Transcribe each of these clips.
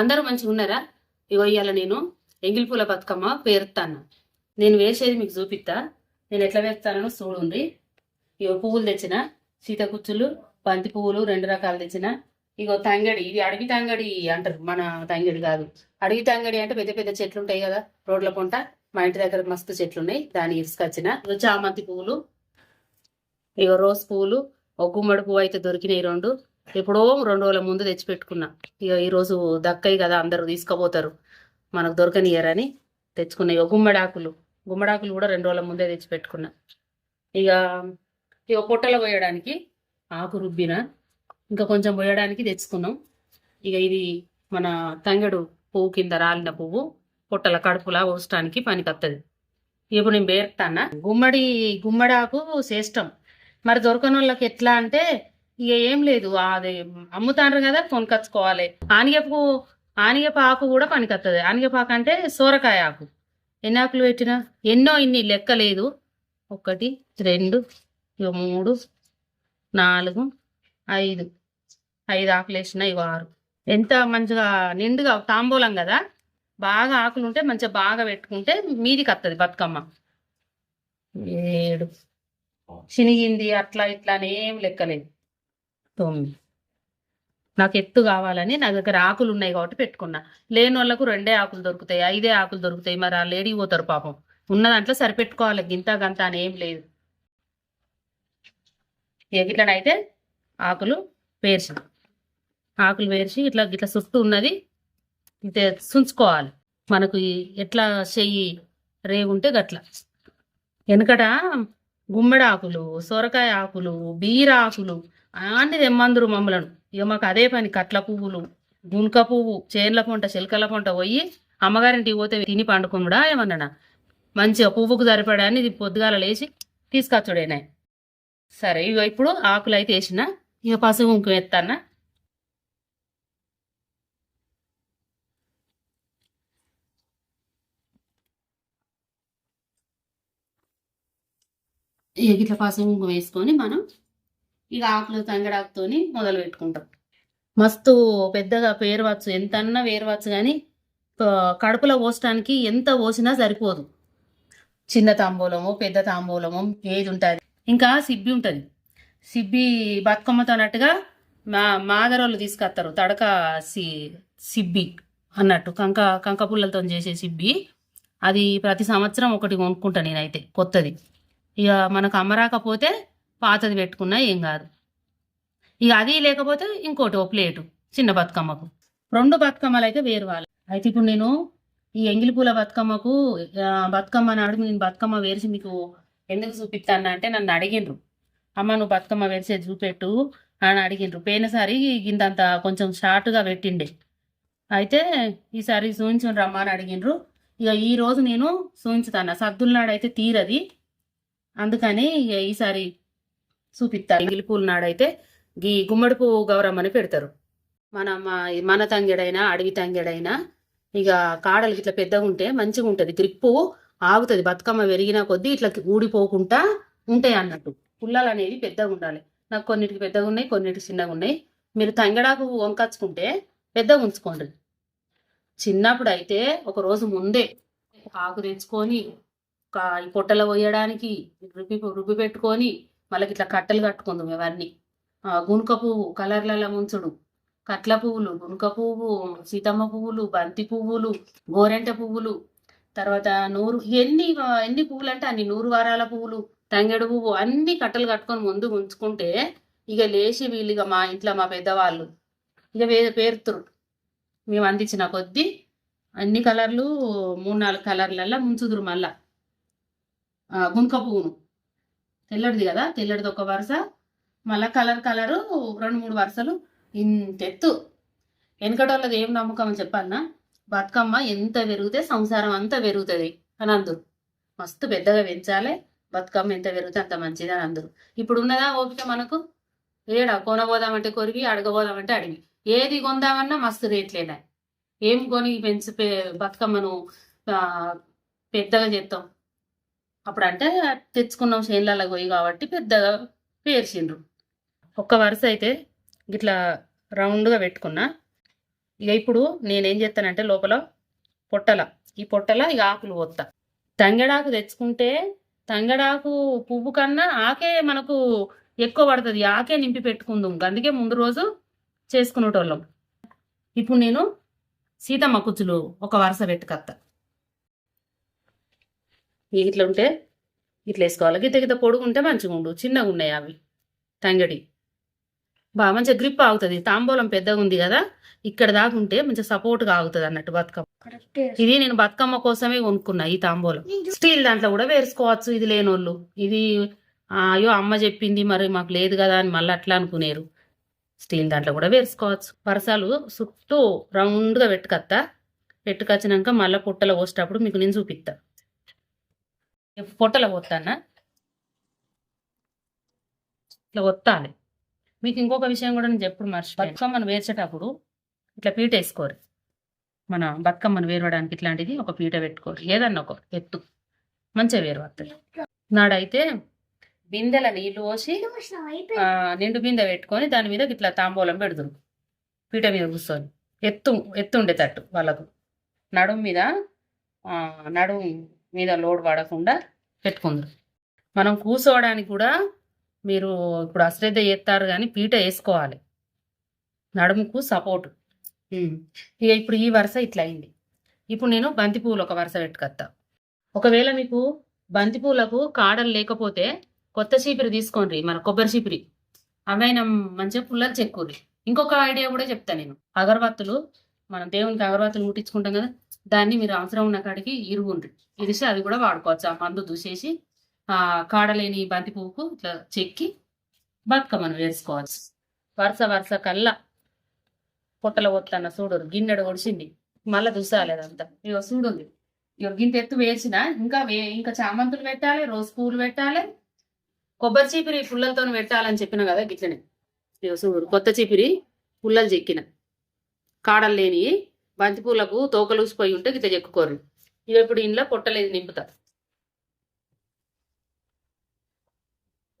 అందరూ మంచిగా ఉన్నారా? ఇగో ఇవాళ నేను. ఎంగిలిపూల బతుకమ్మ పేరుతాను నేను వేసేది మీకు చూపిస్తా నేను ఎట్లా వేస్తానో చూడండి. ఇగో పువ్వులు తెచ్చిన సీతకుచ్చులు బంతి పువ్వులు రెండు రకాలు తెచ్చిన. ఇగో తంగడి ఇది అడవి తంగడి అంటారు. మన తంగడి కాదు. అడవి తంగడి అంటే పెద్ద పెద్ద చెట్లు ఉంటాయి కదా రోడ్ల పొంట. మా ఇంటి దగ్గర మస్తు చెట్లు ఉన్నాయి. దాన్ని ఇసుకొచ్చిన ఇగో చామంతి పువ్వులు ఇగో రోజ్ పువ్వులు. ఒక గుమ్మడి పువ్వు అయితే దొరికినాయి రెండు. ఎప్పుడో రెండు రోజుల ముందు తెచ్చిపెట్టుకున్నా. ఇక ఈరోజు దక్కయి కదా అందరూ తీసుకుపోతారు. మనకు దొరకనియరని తెచ్చుకున్న ఇక గుమ్మడాకులు. గుమ్మడాకులు కూడా రెండు రోజుల ముందే తెచ్చిపెట్టుకున్నా. ఇక ఇక పొట్టలో పోయడానికి ఆకు రుబ్బిన ఇంకా కొంచెం పోయడానికి తెచ్చుకున్నాం. ఇక ఇది మన తంగడు పువ్వు కింద రాలిన పువ్వు పొట్టల కడుపులా పోసడానికి పనికొస్తుంది ఇప్పుడు నేను పేరుతానా గుమ్మడి గుమ్మడాకు శ్రేష్టం. మరి దొరకని వాళ్ళకి ఎట్లా అంటే ఇక ఏం లేదు. అది అమ్ముతాండ్రు కదా కొనుకొచ్చుకోవాలి. ఆనిగపు ఆనిగపు ఆకు కూడా పనికొత్తది. ఆనిగపు ఆకు అంటే సోరకాయ ఆకు. ఎన్ని ఆకులు పెట్టినా? ఎన్నో ఇన్ని లెక్క లేదు. ఒకటి రెండు ఇక మూడు నాలుగు ఐదు. ఐదు ఆకులు వేసిన ఇవి ఆరు. ఎంత మంచిగా నిండుగా తాంబూలం కదా? బాగా ఆకులు ఉంటే మంచిగా బాగా పెట్టుకుంటే మీదికి వస్తుంది బతుకమ్మ. ఏడు. చినిగింది అట్లా ఇట్లా అని ఏం లెక్కలేదు తొమ్మిది. నాకు ఎత్తు కావాలని నా దగ్గర ఆకులు ఉన్నాయి కాబట్టి పెట్టుకున్నా. లేని వాళ్ళకు రెండే ఆకులు దొరుకుతాయి ఐదే ఆకులు దొరుకుతాయి. మరి ఆ లేడీ పోతారు పాపం. ఉన్న దాంట్లో సరిపెట్టుకోవాలి గింత గంత అని ఏం లేదు. ఇట్లనైతే ఆకులు పేర్చి. ఆకులు పేర్చి ఇట్లా ఇట్లా చుట్టూ ఉన్నది ఇట్లా సుంచుకోవాలి. మనకు ఎట్లా చెయ్యి రేగుంటే గట్ల. వెనకట గుమ్మడి ఆకులు సొరకాయ ఆకులు బీర ఆకులు అన్ని తెమ్మందురు మమ్మలను. ఇక మాకు అదే పని కట్ల పువ్వులు గుణక పువ్వు చేన్ల పొంట చిలకల పొంట పోయి అమ్మగారింటికి పోతే తిని పండుకున్నాడా ఏమన్నా మంచిగా పువ్వుకు సరిపడాన్ని ఇది పొద్దుగాల లేచి తీసుకొచ్చుడేనా సరే ఇక ఇప్పుడు ఆకులు అయితే వేసిన ఇక పసుపు కుంకుమ ఎత్తానా ఇక ఇట్లా పసుపు కుంకుమ వేసుకొని మనం ఇక ఆకులు తంగడాకుతోని మొదలు పెట్టుకుంటాం. మస్తు పెద్దగా పేరవచ్చు ఎంత అన్నా వేరవచ్చు కానీ కడుపులో పోసడానికి ఎంత పోసినా సరిపోదు. చిన్న తాంబూలము పెద్ద తాంబూలము ఏది ఉంటుంది. ఇంకా సిబ్బి ఉంటుంది. సిబ్బి బతుకమ్మతో అన్నట్టుగా మా మాదరోళ్ళు తీసుకొస్తారు తడక సి సిబ్బి అన్నట్టు కంక కంక పుల్లలతో చేసే సిబ్బి. అది ప్రతి సంవత్సరం ఒకటి కొనుక్కుంటా నేనైతే కొత్తది. ఇక మనకు అమ్మరాకపోతే పాతది పెట్టుకున్నా ఏం కాదు. ఇక అది లేకపోతే ఇంకోటి ఓ ప్లేటు చిన్న బతుకమ్మకు. రెండు బతుకమ్మలు అయితే వేరు వాళ్ళు. అయితే ఇప్పుడు నేను ఈ ఎంగిలి పూల బతుకమ్మకు బతుకమ్మ నాడు నేను బతుకమ్మ వేసి మీకు ఎందుకు చూపిస్తాను అంటే నన్ను అడిగిండ్రు. అమ్మ నువ్వు బతుకమ్మ వేసే చూపెట్టు అని అడిగిండ్రు. పోయినసారి గిందంత కొంచెం షార్ట్గా పెట్టిండే. అయితే ఈసారి చూపించండి రమ్మా అని అడిగిండ్రు. ఇక ఈ రోజు నేను చూపించుతాను సద్దుల నాడు అయితే తీరది. అందుకని ఇక ఈసారి చూపిస్తారు ఎంగిలి పూల నాడైతే గీ గుమ్మడి పువ్వు గౌరమ్మని పెడతారు. మన మన తంగెడైనా అడవి తంగెడైనా ఇక కాడలు ఇట్లా పెద్దగా ఉంటే మంచిగా ఉంటుంది. గ్రిప్పు ఆగుతుంది. బతుకమ్మ పెరిగిన కొద్దీ ఇట్లా ఊడిపోకుండా ఉంటాయి అన్నట్టు. పుల్లలు అనేవి పెద్దగా ఉండాలి. నాకు కొన్నిటికి పెద్దగా ఉన్నాయి కొన్నిటికి చిన్నగా ఉన్నాయి. మీరు తంగడాకు వంకచ్చుకుంటే పెద్దగా ఉంచుకోండి. చిన్నప్పుడు అయితే ఒక రోజు ముందే ఒక ఆకు తెచ్చుకొని ఒక పొట్టలో పోయడానికి రుబ్బి రుబ్బి పెట్టుకొని మళ్ళీ ఇట్లా కట్టెలు కట్టుకుందాం ఇవన్నీ గునుక పువ్వు కలర్లలో ముంచుడు. కట్ల పువ్వులు గునుక పువ్వు సీతమ్మ పువ్వులు బంతి పువ్వులు గోరెంట పువ్వులు. తర్వాత నూరు ఎన్ని ఎన్ని పువ్వులు అంటే అన్ని నూరు వారాల పువ్వులు తంగెడు పువ్వు అన్ని కట్టలు కట్టుకొని ముందు ఉంచుకుంటే ఇక లేచి వీళ్ళు ఇక మా ఇంట్లో మా పెద్దవాళ్ళు ఇక వే పేరుతురు మేము అందించిన కొద్దీ అన్ని కలర్లు మూడు నాలుగు కలర్లల్లో ముంచుదురు మళ్ళా. ఆ, గునుక పువ్వును. తెల్లడిది కదా తెల్లడిది ఒక వరుస. మళ్ళీ కలర్ కలరు రెండు మూడు వరుసలు. ఇంత ఎత్తు వెనకటోళ్ళది ఏం నమ్మకం చెప్పాలన్నా బతుకమ్మ ఎంత పెరిగితే సంసారం అంతా పెరుగుతుంది అని అందరు. మస్తు పెద్దగా పెంచాలి బతుకమ్మ ఎంత పెరిగితే అంత మంచిది అని అందరు. ఇప్పుడు ఉన్నదా ఓపిక మనకు? ఏడా కొనబోదామంటే కొరివి అడగబోదామంటే అడిగి ఏది కొందామన్నా మస్తు రేట్లేదా ఏం కొని పెంచి బతుకమ్మను పెద్దగా చేస్తాం అప్పుడు అంటే తెచ్చుకున్నాం చేనులలో పోయి కాబట్టి పెద్దగా పేర్చిండ్రు. ఒక్క వరుస అయితే ఇట్లా రౌండ్గా పెట్టుకున్నా. ఇక ఇప్పుడు నేనేం చేస్తానంటే లోపల పొట్టల ఈ పొట్టల ఇక ఆకులు పోతా తంగడాకు తెచ్చుకుంటే తంగడాకు పువ్వు కన్నా ఆకే మనకు ఎక్కువ పడుతుంది ఆకే నింపి పెట్టుకుందాం. అందుకే ముందు రోజు చేసుకునేటోళ్ళం. ఇప్పుడు నేను సీతమ్మ కుచ్చులు ఒక వరుస పెట్టుకత్తా. ఇట్లా ఉంటే ఇట్లా వేసుకోవాలి. గిత్త గిత్త పొడుగు ఉంటే మంచిగా ఉండు. చిన్నగా ఉన్నాయి అవి. తంగడి. బాగా మంచిగా గ్రిప్ ఆగుతుంది. తాంబూలం పెద్దగా ఉంది కదా ఇక్కడ దాకా ఉంటే మంచిగా సపోర్ట్గా ఆగుతుంది అన్నట్టు బతుకమ్మ. ఇది నేను బతుకమ్మ కోసమే కొనుక్కున్నా ఈ తాంబూలం. స్టీల్ దాంట్లో కూడా వేసుకోవచ్చు. ఇది లేనోళ్ళు. ఇది అయ్యో అమ్మ చెప్పింది మరి మాకు లేదు కదా అని మళ్ళీ అట్లా అనుకునేరు. స్టీల్ దాంట్లో కూడా వేసుకోవచ్చు. పరసాలు చుట్టూ రౌండ్గా పెట్టుకత్తా. పెట్టుకొచ్చినాక మళ్ళీ పుట్టలో పోసేటప్పుడు మీకు నేను చూపిస్తా పొట్టలో పోతానా? ఇట్లా ఒత్తాలి. మీకు ఇంకొక విషయం కూడా నేను చెప్పుడు మర్చిపోయి బతుకమ్మను వేర్చేటప్పుడు ఇట్లా పీట వేసుకోరు. మన బతుకమ్మను వేరవడానికి ఇట్లాంటిది ఒక పీట పెట్టుకోరు. ఏదన్నా ఒక ఎత్తు. మంచిగా వేరు వస్తుంది నాడైతే బిందెల నీళ్ళు పోసి నిండు బిందె పెట్టుకొని దాని మీద ఇట్లా తాంబూలం పెడుతురు. పీట మీద కూర్చొని. ఎత్తు ఎత్తు ఉండేటట్టు వాళ్ళకు. నడుము మీద నడుము మీద లోడ్ పడకుండా పెట్టుకుందరు. మనం కూర్చోవడానికి కూడా మీరు ఇప్పుడు అశ్రద్ధ చేస్తారు కానీ పీట వేసుకోవాలి. నడుముకు సపోర్ట్. ఇక ఇప్పుడు ఈ వరుస ఇట్లా అయింది. ఇప్పుడు నేను బంతి పువ్వులు ఒక వరుస పెట్టుకొస్తా. ఒకవేళ మీకు బంతి పూలకు కాడలు లేకపోతే కొత్త చీపిరి తీసుకోండి మన కొబ్బరి చీపిరి. అవైనా మంచిగా పుల్లలు చెక్కుర్రి ఇంకొక ఐడియా కూడా చెప్తా నేను. అగరబత్తులు మనం దేవునికి అగరబత్తులు ముట్టించుకుంటాం కదా దాన్ని మీరు అవసరం ఉన్న కాడికి ఇరుగుండ్రి. ఇరిసి అది కూడా వాడుకోవచ్చు. ఆ మందు దూసేసి ఆ కాడలేని బంతి పువ్వుకు ఇట్లా చెక్కి బతుకమ్మను వేసుకోవచ్చు. వరుస వరుస కల్లా పొట్టల ఒత్తన్న చూడరు గిన్నెడు ఒడిచింది మళ్ళా దుసాలి అదంతా. ఇక చూడుంది ఇక గింత ఎత్తు వేసిన ఇంకా వే ఇంకా చామంతులు పెట్టాలి రోజు పూలు పెట్టాలి కొబ్బరి చీపిరి పుల్లలతో పెట్టాలని చెప్పిన కదా గిట్లనే. ఇక చూడు కొత్త చీపిరి పుల్లలు చెక్కిన. కాడలు లేని బంతిపూలకు తోకలూసిపోయి ఉంటే గిట్ల చెక్కుకోరు. ఇవి ఇప్పుడు ఇంట్లో పొట్టలేదు నింపుతా.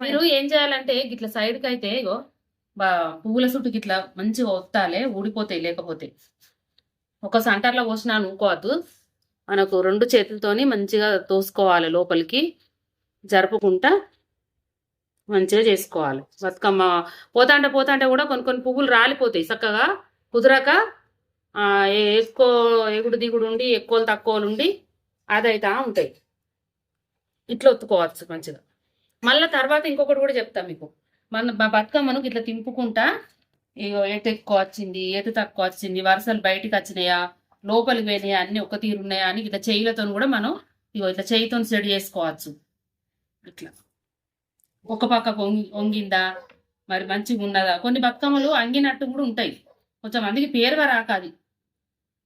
మీరు ఏం చేయాలంటే గిట్ల సైడ్కి అయితే ఇగో బా పువ్వుల చుట్టూ గిట్ల మంచిగా వస్తాలే ఊడిపోతాయి లేకపోతే. ఒక సంటర్లో పోసినా అనుకోవద్దు మనకు రెండు చేతులతోని మంచిగా తోసుకోవాలి లోపలికి. జరుపుకుంటా మంచిగా చేసుకోవాలి. బతుకమ్మ పోతాంటే పోతాంటే కూడా కొన్ని కొన్ని పువ్వులు రాలిపోతాయి చక్కగా. కుదరక ఎక్కువ ఎగుడు దిగుడు ఉండి ఎక్కువలు తక్కువలు ఉండి అదైతా ఉంటాయి. ఇట్లా ఒత్తుకోవచ్చు మంచిగా. మళ్ళీ తర్వాత ఇంకొకటి కూడా చెప్తా మీకు. మన బతుకమ్మను ఇట్లా తింపుకుంటా ఇగో ఎటు ఎక్కువ వచ్చింది ఎటు తక్కువ వచ్చింది వరుసలు బయటికి వచ్చినాయా లోపలికి పోయినాయా అన్ని ఒక తీరు ఉన్నాయా అని ఇట్లా చేయిలతో కూడా మనం ఇగో ఇట్లా చేయితో సెడి చేసుకోవచ్చు. ఇట్లా. ఒక పక్క వంగి వంగిందా మరి మంచిగా ఉన్నదా కొన్ని బతుకమ్మలు అంగినట్టు కూడా ఉంటాయి. కొంచెం మందికి పేరుగా రాక అది.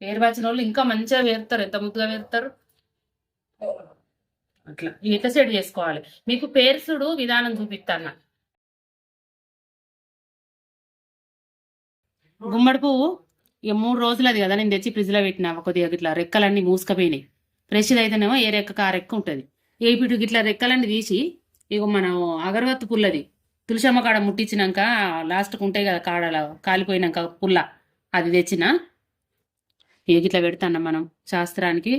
పేరు వచ్చిన వాళ్ళు ఇంకా మంచిగా వేరుతారు ఎంత ముద్దుగా వేరుతారు? అట్లా. ఇట్లా సెట్ చేసుకోవాలి. మీకు పేర్సుడు విధానం చూపిస్తాను గుమ్మడి పువ్వు ఇక మూడు రోజులది కదా నేను తెచ్చి ఫ్రిడ్జ్లో పెట్టినా కొద్దిగా ఇట్లా రెక్కలన్నీ మూసుకపోయినాయి. ఫ్రెష్ది అయితేనేమో ఏ రెక్క కా రెక్క ఉంటుంది. ఏ ఇప్పుడు ఇట్లా రెక్కలన్నీ తీసి ఇక మనం అగరవత్తు పుల్లది. తులసమ్మ కాడ ముట్టించినాక లాస్ట్కి ఉంటాయి కదా కాడల కాలిపోయినాక పుల్ల అది తెచ్చిన ఇట్లా పెడతాం మనం శాస్త్రానికి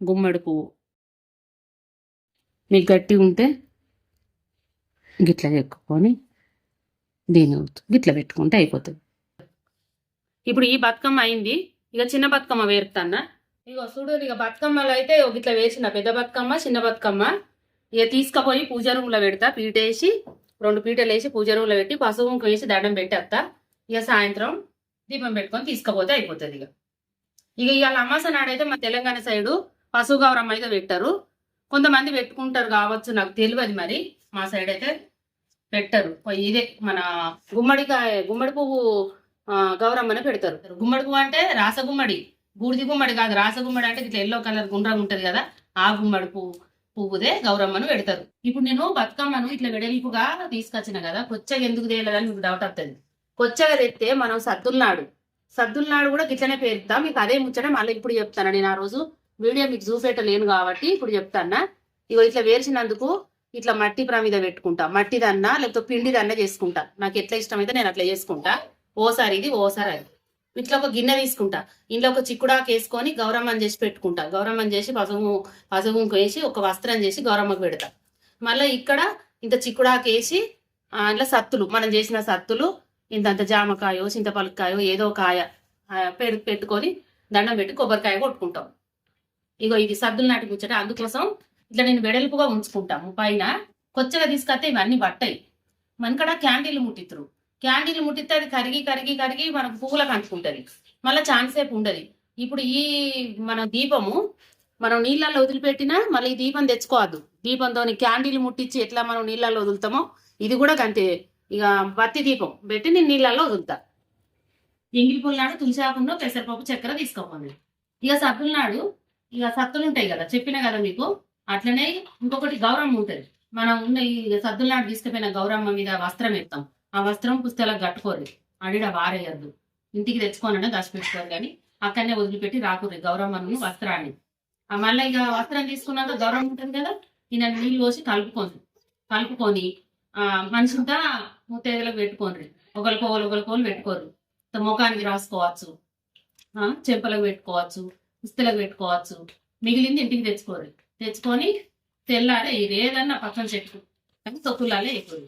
గుమ్మడి పువ్వు. మీకు గట్టిగా ఉంటే గిట్లా ఎక్కుకొని దీని గిట్లా పెట్టుకుంటే అయిపోతుంది. ఇప్పుడు ఈ బతుకమ్మ అయింది. ఇక చిన్న బతుకమ్మ వేరుతాన్న ఇక చూడు ఇక బతుకమ్మలో అయితే ఒక ఇట్లా వేసిన పెద్ద బతుకమ్మ చిన్న బతుకమ్మ. ఇక తీసుకుపోయి పూజ రూమ్లో పెడతా. పీటేసి రెండు పీటలు వేసి పూజ రూమ్లో పెట్టి పసుపు వేసి దండం పెట్టేస్తా ఇక సాయంత్రం దీపం పెట్టుకొని తీసుకుపోతే అయిపోతుంది ఇక. ఇక ఇవాళ అమాస నాడైతే మన తెలంగాణ సైడు పశువు గౌరమ్మ అయితే పెట్టారు. కొంతమంది పెట్టుకుంటారు కావచ్చు నాకు తెలియదు మరి. మా సైడ్ అయితే పెట్టరు. ఇదే మన గుమ్మడికాయ గుమ్మడి పువ్వు గౌరమ్మనే పెడతారు. గుమ్మడి పువ్వు అంటే రాసగుమ్మడి బూడిది గుమ్మడి కాదు రాసగుమ్మడి అంటే ఇట్లా ఎల్లో కలర్ గుండ్రం ఉంటది కదా ఆ గుమ్మడి పువ్వు పువ్వుదే గౌరమ్మను పెడతారు. ఇప్పుడు నేను బతుకమ్మను ఇట్లా వెడల్పుగా తీసుకొచ్చిన కదా కొచ్చగా ఎందుకు తేలేదని మీకు డౌట్ వస్తుంది కొచ్చగా తెస్తే మనం సద్దులనాడు సద్దుల్నాడు కూడా గిట్లనే పేరుతా మీకు అదే ముచ్చట మళ్ళీ ఇప్పుడు చెప్తాను నేను ఆ రోజు. వీడియో మీకు చూసేట లేను కాబట్టి ఇప్పుడు చెప్తానా. ఇగో ఇట్లా వేర్చినందుకు ఇట్లా మట్టి ప్రమిద పెట్టుకుంటా. మట్టిదన్నా లేకపోతే పిండిదన్నా చేసుకుంటా. నాకు ఎట్లా ఇష్టమైతే నేను అట్లా చేసుకుంటా. ఓసారి ఇది ఓసారి అది. ఇట్లా ఒక గిన్నె తీసుకుంటా. ఇంట్లో ఒక చిక్కుడాకు వేసుకొని గౌరమ్మని చేసి పెట్టుకుంటా. గౌరమ్మని చేసి పసుపు పసుపు వేసి ఒక వస్త్రం చేసి గౌరమ్మకు పెడతా. మళ్ళీ ఇక్కడ ఇంత చిక్కుడాకు వేసి ఆ, ఇంట్లో సత్తులు. మనం చేసిన సత్తులు ఇంతంత జామకాయో చింతపలుకాయో ఏదో కాయ ఆ, పెట్టుకొని దండం పెట్టి కొబ్బరికాయ కొట్టుకుంటాం. ఇగో ఇది సద్దులు నాటి ముచ్చట. అందుకోసం ఇట్లా నేను వెడల్పుగా ఉంచుకుంటాము. పైన కొచ్చగా తీసుకొస్తే ఇవన్నీ పట్టాయి. మనకడ క్యాండిల్ ముట్టిత్తురు. క్యాండిల్ ముట్టిస్తే అది కరిగి కరిగి కరిగి మనకు పువ్వులకు అంటుకుంటుంది. మళ్ళీ ఛాన్స్ సేపు ఉండదు. ఇప్పుడు ఈ మన దీపము మనం నీళ్ళల్లో వదిలిపెట్టినా మళ్ళీ ఈ దీపం తెచ్చుకోవద్దు. దీపంతో క్యాండిల్ ముట్టించి ఎట్లా మనం నీళ్ళల్లో వదులుతామో ఇది కూడా అంతే ఇక బత్తి దీపం పెట్టి నేను నీళ్ళల్లో వదులుతా. ఎంగిలి పుల్నాడు తులసాకుండా పెసరపప్పు చక్కెర తీసుకోమని. ఇక సత్తుల నాడు ఇక సత్తులు ఉంటాయి కదా చెప్పిన కదా మీకు? అట్లనే ఇంకొకటి గౌరమ్మ ఉంటుంది. మనం ఉన్న ఈ సద్దుల నాడు తీసుకుపోయిన గౌరమ్మ మీద వస్త్రం ఎత్తాం. ఆ వస్త్రం పుస్తకాలకు కట్టుకోరు. అడిడ వారేయద్దు. ఇంటికి తెచ్చుకోనని దాచిపెట్టుకోరు కానీ అక్కడనే వదిలిపెట్టి రాకూరు గౌరమ్మను వస్త్రాన్ని. ఆ మళ్ళీ ఇక వస్త్రం తీసుకున్నాక గౌరవం ఉంటుంది కదా ఈయన నీళ్ళు పోసి కలుపుకొని. కలుపుకొని మనిషింతా ముత్తేదలకు పెట్టుకోండి ఒకరికోలు ఒకరికోలు పెట్టుకోరు. ముఖానికి రాసుకోవచ్చు. ఆ, చెంపలకు పెట్టుకోవచ్చు ఉస్తులకు పెట్టుకోవచ్చు. మిగిలింది ఇంటికి తెచ్చుకోరు. తెచ్చుకొని తెల్లారే ఇది ఏదన్నా పక్కన చెట్టు. కానీ తొక్కులాలే ఎక్కువ.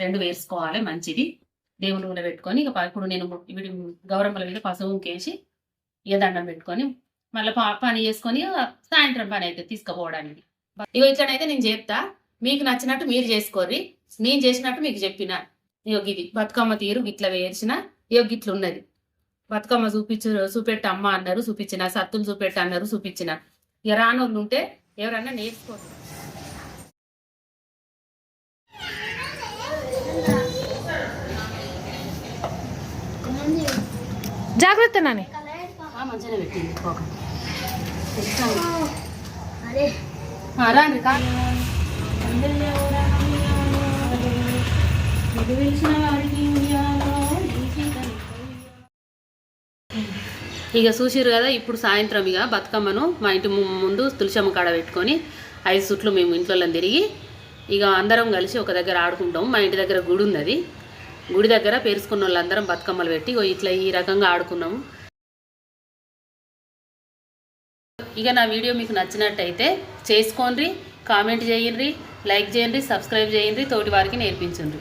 రెండు వేసుకోవాలి మంచిది. దేవుని కూడా పెట్టుకొని ఇక ఇప్పుడు నేను వీడి గౌరమ్మల మీద పసుపు కేసి ఇక దండం పెట్టుకొని మళ్ళీ పని చేసుకొని సాయంత్రం పని అయితే తీసుకుపోవడానికి. ఇక ఇట్లనైతే నేను చేస్తా మీకు నచ్చినట్టు మీరు చేసుకోర్రి. నేను చేసినట్టు మీకు చెప్పిన. ఇక ఇది బతుకమ్మ తీరు గిట్ల వేసిన ఇక గిట్ల ఉన్నది బతుకమ్మ చూపించు చూపెట్టు అమ్మ అన్నారు చూపించిన. సత్తులు చూపెట్టు అన్నారు చూపించిన. ఇక రానోళ్ళు ఉంటే ఎవరన్నా నేర్చుకోరు జాగ్రత్త నాని. ఆ, మంచిగానే పెట్టింది రండి ఇక చూసిరు కదా ఇప్పుడు సాయంత్రం ఇక బతుకమ్మను మా ఇంటి ముందు తులసమ్మ కాడ పెట్టుకొని ఐదు చుట్లు మేము ఇంట్లో తిరిగి ఇక అందరం కలిసి ఒక దగ్గర ఆడుకుంటాం. మా ఇంటి దగ్గర గుడి ఉన్నది. గుడి దగ్గర పేరుసుకున్న వాళ్ళందరం బతుకమ్మలు పెట్టి ఇట్లా ఈ రకంగా ఆడుకున్నాము. ఇక నా వీడియో మీకు నచ్చినట్టయితే చేసుకోండి కామెంట్ చేయండి లైక్ చేయండి సబ్స్క్రైబ్ చేయండి తోటి వారికి నేర్పించండి.